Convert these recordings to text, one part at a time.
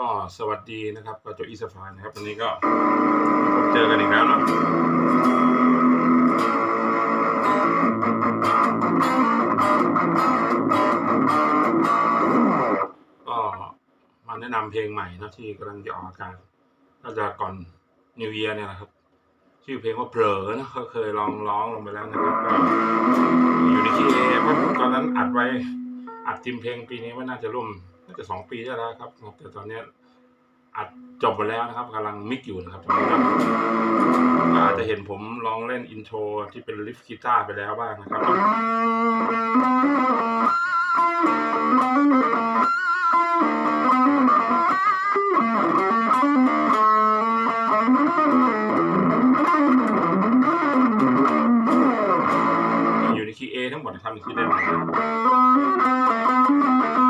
ก็สวัสดีนะครับก็โจอีสฟานนะครับวันนี้ก็พบเจอกันอีกแล้วเนาะก็มาแนะนำเพลงใหม่นะที่กำลังจะออกอากาศน่าจะก่อนนิวเ e ียร์เนี่ยนะครับ ชื่อเพลงว่าเผลอนะก็เคยลองร้องลงไปแล้วนะครับก็อยู่ในคีย์เอเพราะตอนนั้นอัดไว้อัดทีมเพลงปีนี้ว่าน่าจะร่วม น่าจะสองปีได้แล้วครับ แต่ตอนนี้อัดจบไปแล้วนะครับกำลังมิกอยู่นะครับตอนนี้อาจจะเห็นผมลองเล่นอินโทรที่เป็นลิฟกีตาร์ไปแล้วบ้างนะครับอยู่ในคีย์เอทั้งหมดนะครับในที่เล่นนะครับ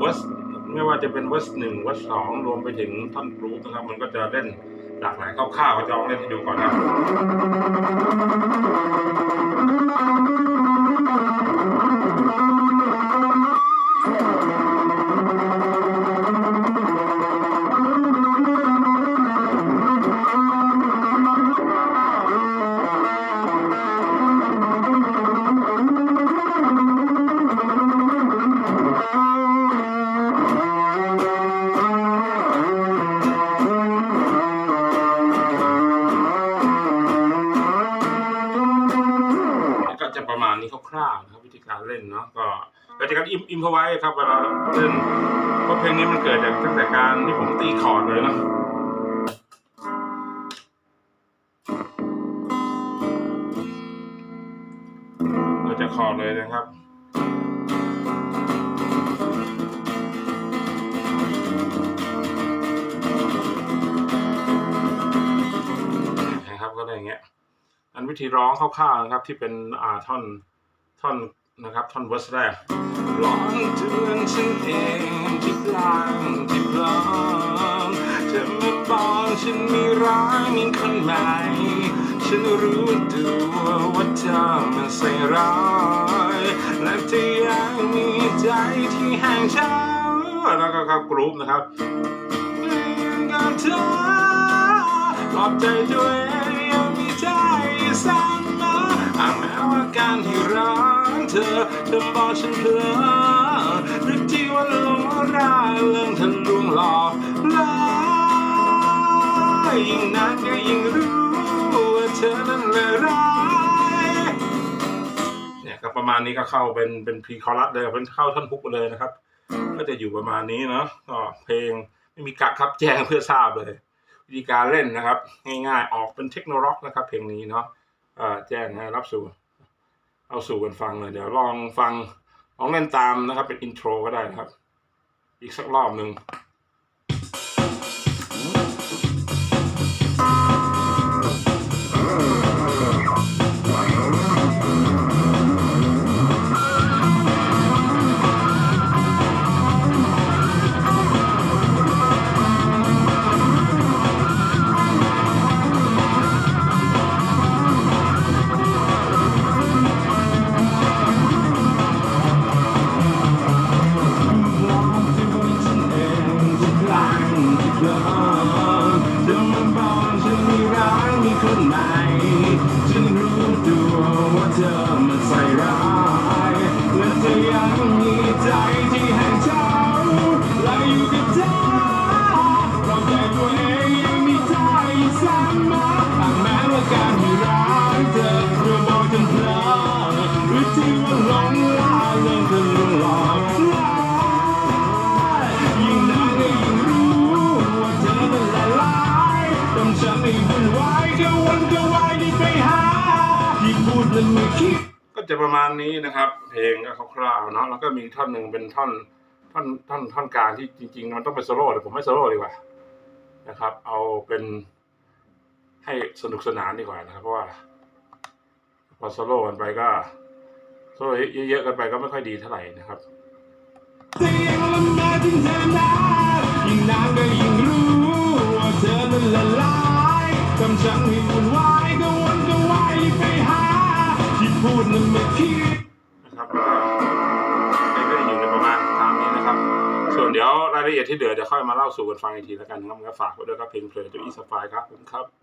เวสไม่ว่าจะเป็นเวสหนึ่งเวสสองรวมไปถึงท่อนรูปนะครับ มันก็จะเล่นหลากหลายคร่าวๆก็จะลองเล่นให้ดูก่อนนะ ร่าวๆนะครับวิธีการเล่นเนาะก็ก็จะการอิมอิมพอไว้ครับเวลาเล่นเพราะเพลงนี้มันเกิดจากตั้งแต่การที่ผมตีคอร์ดเลยเนาะเราจะคอร์ดเลยนะครับนะครับก็ได้อย่างเงี้ยอันวิธีร้องคร่าวๆนะครับที่เป็นอ่าท่อน ท่อนนะครับท่อนเวอร์สแรกร้องเตือนฉันเองที่พลางที่พลางจะมาบอกฉันมีร้ายมีคนใหม่ฉันรู้ตัวว่าเธอมันใส่ร้ายและเธอยังมีใจที่ห่างเช้าแล้วก็ครับกรุ๊ปนะครับกับเธอปลอบใจตัวเองยังมีใจสั่งมาแม้ว่าการที่รัก เธอเธอบอกฉันเพลอหรือที่ว่าลงรักเรื่องทะลวงหลอกลายยิ่งนานก็ยิ่งรู้ว่าเธอนั้นเลวร้ายเนี่ยก็ประมาณนี้ก็เข้าเป็นเป็นพรีคอรัสเลยเป็นเข้าท่อนฮุกเลยนะครับ ก็จะอยู่ประมาณนี้เนาะก็เพลงไม่มีกักครับแจ้งเพื่อทราบเลย วิธีการเล่นนะครับ ง่ายๆออกเป็นเทคโนโลยีนะครับ เพลงนี้เนาะแจ้งให้รับสู่ เอาสู่กันฟังเลย เดี๋ยวลองฟังลองเล่นตามนะครับ เป็นอินโทรก็ได้นะครับ อีกสักรอบหนึ่ง ฉันมีรักมีคนใหม่ ก็จะประมาณนี้นะครับ เพลงก็คร่าวๆเนาะแล้วก็มีท่อนหนึ่งเป็นท่อนท่อนท่อนท่อนกลางที่จริง ๆ มันต้องเป็นโซโล่แต่ผมไม่โซโล่ดีกว่านะครับ เอาเป็นให้สนุกสนานดีกว่านะครับ เพราะว่าพอโซโล่กันไปก็โซโล่เยอะๆกันไปก็ไม่ค่อยดีเท่าไหร่นะครับยิ่งนานก็ยิ่งรู้ว่าเธอนั้นละลายทำฉันให้ ส่วนเดี๋ยวรายละเอียดที่เหลือเดี๋ยวค่อยมาเล่าสู่กันฟังอีกทีแล้วกันครับก็ฝากไว้ด้วยครับเพลงเพลย์ตัวอีสปายครับผมครับ